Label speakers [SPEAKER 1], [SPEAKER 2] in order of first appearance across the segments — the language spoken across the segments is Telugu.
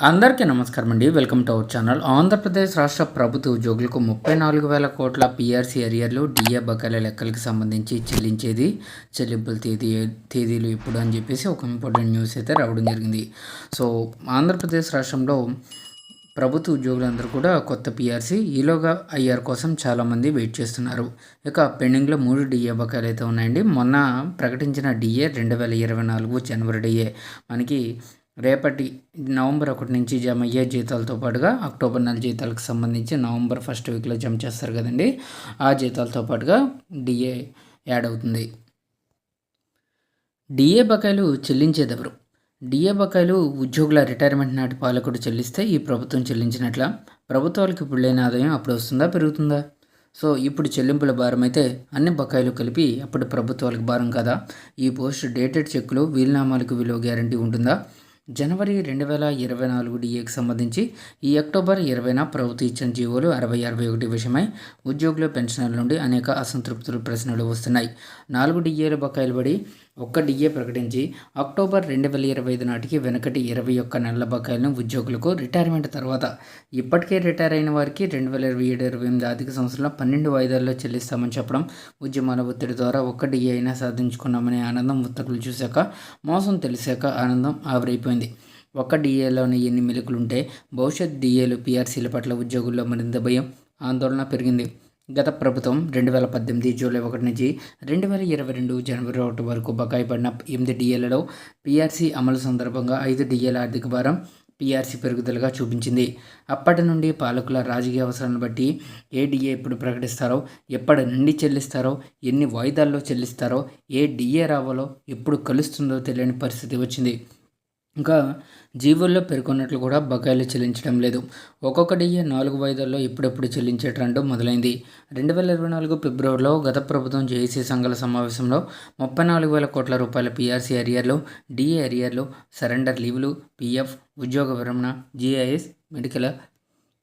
[SPEAKER 1] అందరికీ నమస్కారం అండి. Welcome to our channel. Andhra Pradesh రాష్ట్ర ప్రభుత్వ ఉద్యోగులకు ముప్పై నాలుగు వేల కోట్ల పీఆర్సీ ఎరియర్లు డిఏ బకాయిల లెక్కలకు సంబంధించి చెల్లించేది చెల్లింపుల తేదీ తేదీలు ఇప్పుడు అని చెప్పేసి ఒక ఇంపార్టెంట్ న్యూస్ అయితే రావడం జరిగింది. సో ఆంధ్రప్రదేశ్ రాష్ట్రంలో ప్రభుత్వ ఉద్యోగులందరూ కూడా కొత్త పిఆర్సీ ఈలోగా ఐఆర్ కోసం చాలామంది వెయిట్ చేస్తున్నారు. ఇక పెండింగ్లో మూడు డిఏ బకాయిలు అయితే ఉన్నాయండి. మొన్న ప్రకటించిన డిఏ రెండు వేల ఇరవై నాలుగు జనవరి డిఏ. మనకి రేపటి నవంబర్ ఒకటి నుంచి జమ అయ్యే జీతాలతో పాటుగా అక్టోబర్ నెల జీతాలకు సంబంధించి నవంబర్ ఫస్ట్ వీక్లో జమ చేస్తారు కదండి ఆ జీతాలతో పాటుగా డిఏ యాడ్ అవుతుంది. డిఏ బకాయిలు చెల్లించేదెవరు? డిఏ బకాయిలు ఉద్యోగుల రిటైర్మెంట్ నాటి పాలకుడు చెల్లిస్తే ఈ ప్రభుత్వం చెల్లించినట్ల? ప్రభుత్వాలకు ఇప్పుడు లేని ఆదాయం అప్పుడు వస్తుందా పెరుగుతుందా? సో ఇప్పుడు చెల్లింపుల భారం అయితే అన్ని బకాయిలు కలిపి అప్పుడు ప్రభుత్వాలకు భారం కదా? ఈ పోస్ట్ డేటెడ్ చెక్కులు వీలునామాలకు విలువ గ్యారంటీ ఉంటుందా? జనవరి రెండు వేల ఇరవై నాలుగు డిఏకి సంబంధించి ఈ అక్టోబర్ ఇరవైన ప్రభుత్వ ఇచ్చిన జీవోలు అరవై అరవై ఒకటి విషయమై ఉద్యోగుల పెన్షనర్ల నుండి అనేక అసంతృప్తులు ప్రశ్నలు వస్తున్నాయి. నాలుగు డిఏల బకాయిలు పడి ఒక్క డిఏ ప్రకటించి అక్టోబర్ రెండు వేల ఇరవై ఐదు నాటికి వెనకటి ఇరవై ఒక్క నెలల బకాయిలను ఉద్యోగులకు రిటైర్మెంట్ తర్వాత. ఇప్పటికే రిటైర్ అయిన వారికి రెండు వేల ఇరవై ఏడు ఇరవై ఎనిమిది ఆర్థిక సంవత్సరంలో పన్నెండు వాయిదాల్లో చెల్లిస్తామని చెప్పడం ఉద్యమాల ఒత్తిడి ద్వారా ఒక్క డిఏ అయినా సాధించుకున్నామనే ఆనందం ఉత్తర్వులు చూశాక మోసం తెలిసాక ఆనందం ఆవిరైపోయింది. ఒక్క డిఏలోని ఎన్ని మెలుకులుంటే భవిష్యత్ డిఏలు పిఆర్సీల పట్ల ఉద్యోగుల్లో మరింత భయం ఆందోళన పెరిగింది. గత ప్రభుత్వం రెండు వేల పద్దెనిమిది జూలై ఒకటి నుంచి రెండు వేల ఇరవై రెండు జనవరి ఒకటి వరకు బకాయి పడిన ఎనిమిది డిఏలలో పీఆర్సీ అమలు సందర్భంగా ఐదు డిఏల ఆర్థిక భారం పీఆర్సీ పెరుగుదలగా చూపించింది. అప్పటి నుండి పాలకుల రాజకీయ అవసరాలను బట్టి ఏ డిఏ ఎప్పుడు ప్రకటిస్తారో ఎప్పటి నుండి చెల్లిస్తారో ఎన్ని వాయిదాల్లో చెల్లిస్తారో ఏ డిఏ రావాలో ఎప్పుడు కలుస్తుందో తెలియని పరిస్థితి వచ్చింది. ఇంకా జీవుల్లో పేర్కొన్నట్లు కూడా బకాయిలు చెల్లించడం లేదు. ఒక్కొక్క నాలుగు వాయిదాల్లో ఇప్పుడెప్పుడు చెల్లించే ట్రెండ్ మొదలైంది. రెండు వేల ఇరవై నాలుగు ఫిబ్రవరిలో గత ప్రభుత్వం జేఏసీ సంఘాల సమావేశంలో ముప్పై నాలుగు వేల కోట్ల రూపాయల పీఆర్సీ అరియర్లు డిఏ అరియర్లు సరెండర్ లీవులు పీఎఫ్ ఉద్యోగ విరమణ జీఐఎస్ మెడికల్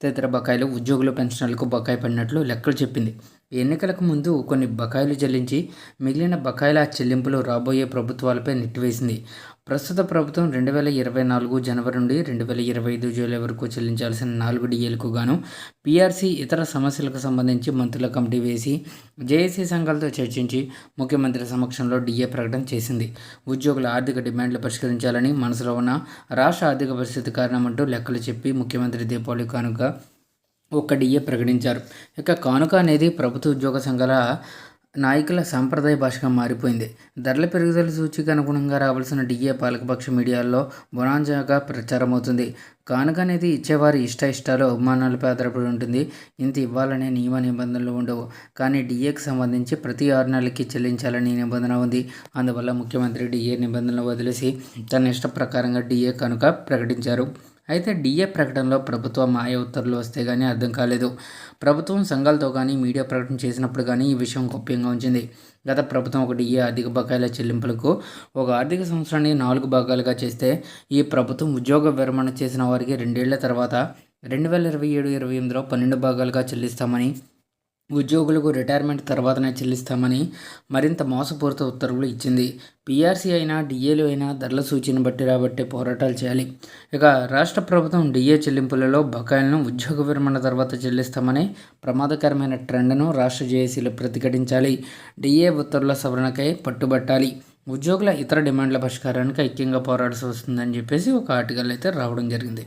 [SPEAKER 1] తదితర బకాయిలు ఉద్యోగుల పెన్షన్లకు బకాయి పడినట్లు లెక్కలు చెప్పింది. ఎన్నికలకు ముందు కొన్ని బకాయిలు చెల్లించి మిగిలిన బకాయిల చెల్లింపులు రాబోయే ప్రభుత్వాలపై నెట్టివేసింది. ప్రస్తుత ప్రభుత్వం రెండు వేల ఇరవై నాలుగు జనవరి నుండి రెండు వేల ఇరవై ఐదు జూలై వరకు చెల్లించాల్సిన నాలుగు డిఏలకు గాను పీఆర్సీ ఇతర సమస్యలకు సంబంధించి మంత్రుల కమిటీ వేసి జేఏసీ సంఘాలతో చర్చించి ముఖ్యమంత్రి సమక్షంలో డిఏ ప్రకటన చేసింది. ఉద్యోగుల ఆర్థిక డిమాండ్లు పరిష్కరించాలని మనసులో ఉన్న రాష్ట్ర ఆర్థిక పరిస్థితి కారణమంటూ లెక్కలు చెప్పి ముఖ్యమంత్రి దీపావళి కానుక ఒక్క డిఏ ప్రకటించారు. ఇక కానుక అనేది ప్రభుత్వ ఉద్యోగ సంఘాల నాయకుల సాంప్రదాయ భాషగా మారిపోయింది. ధరల పెరుగుదల సూచిక అనుగుణంగా రావాల్సిన డిఏ పాలకపక్ష మీడియాల్లో బొనాంజాగా ప్రచారం అవుతుంది కానుక అనేది ఇచ్చేవారి ఇష్ట ఇష్టాలు అవమానాలపై ఆధారపడి ఉంటుంది. ఇంత ఇవ్వాలనే నియమ నిబంధనలు ఉండవు. కానీ డిఏకి సంబంధించి ప్రతి ఆరు నెలలకి చెల్లించాలని నిబంధన ఉంది. అందువల్ల ముఖ్యమంత్రి డిఏ నిబంధనలు వదిలేసి తన ఇష్ట ప్రకారంగా డిఏ కనుక ప్రకటించారు. అయితే డిఏ ప్రకటనలో ప్రభుత్వ మాయ ఉత్తర్వులు వస్తే కానీ అర్థం కాలేదు. ప్రభుత్వం సంఘాలతో కానీ మీడియా ప్రకటన చేసినప్పుడు కానీ ఈ విషయం గోప్యంగా ఉంచింది. గత ప్రభుత్వం ఒక డిఏ అధిక బకాయిల చెల్లింపులకు ఒక ఆర్థిక సంవత్సరాన్ని నాలుగు భాగాలుగా చేస్తే ఈ ప్రభుత్వం ఉద్యోగ విరమణ చేసిన వారికి రెండేళ్ళ తర్వాత రెండు వేల ఇరవై ఏడు ఇరవై ఎనిమిదిలో పన్నెండు భాగాలుగా చెల్లిస్తామని ఉద్యోగులకు రిటైర్మెంట్ తర్వాతనే చెల్లిస్తామని మరింత మోసపూరిత ఉత్తర్వులు ఇచ్చింది. పీఆర్సీ అయినా డిఏలు అయినా ధరల సూచీని బట్టి రాబట్టే పోరాటాలు చేయాలి. ఇక రాష్ట్ర ప్రభుత్వం డిఏ చెల్లింపులలో బకాయిలను ఉద్యోగ విరమణ తర్వాత చెల్లిస్తామని ప్రమాదకరమైన ట్రెండ్ను రాష్ట్ర జేఏసీలు ప్రతిఘటించాలి. డిఏ ఉత్తర్వుల సవరణకై పట్టుబట్టాలి. ఉద్యోగుల ఇతర డిమాండ్ల పరిష్కారానికి ఐక్యంగా పోరాడాల్సి వస్తుందని చెప్పేసి ఒక ఆర్టికల్ అయితే రావడం జరిగింది.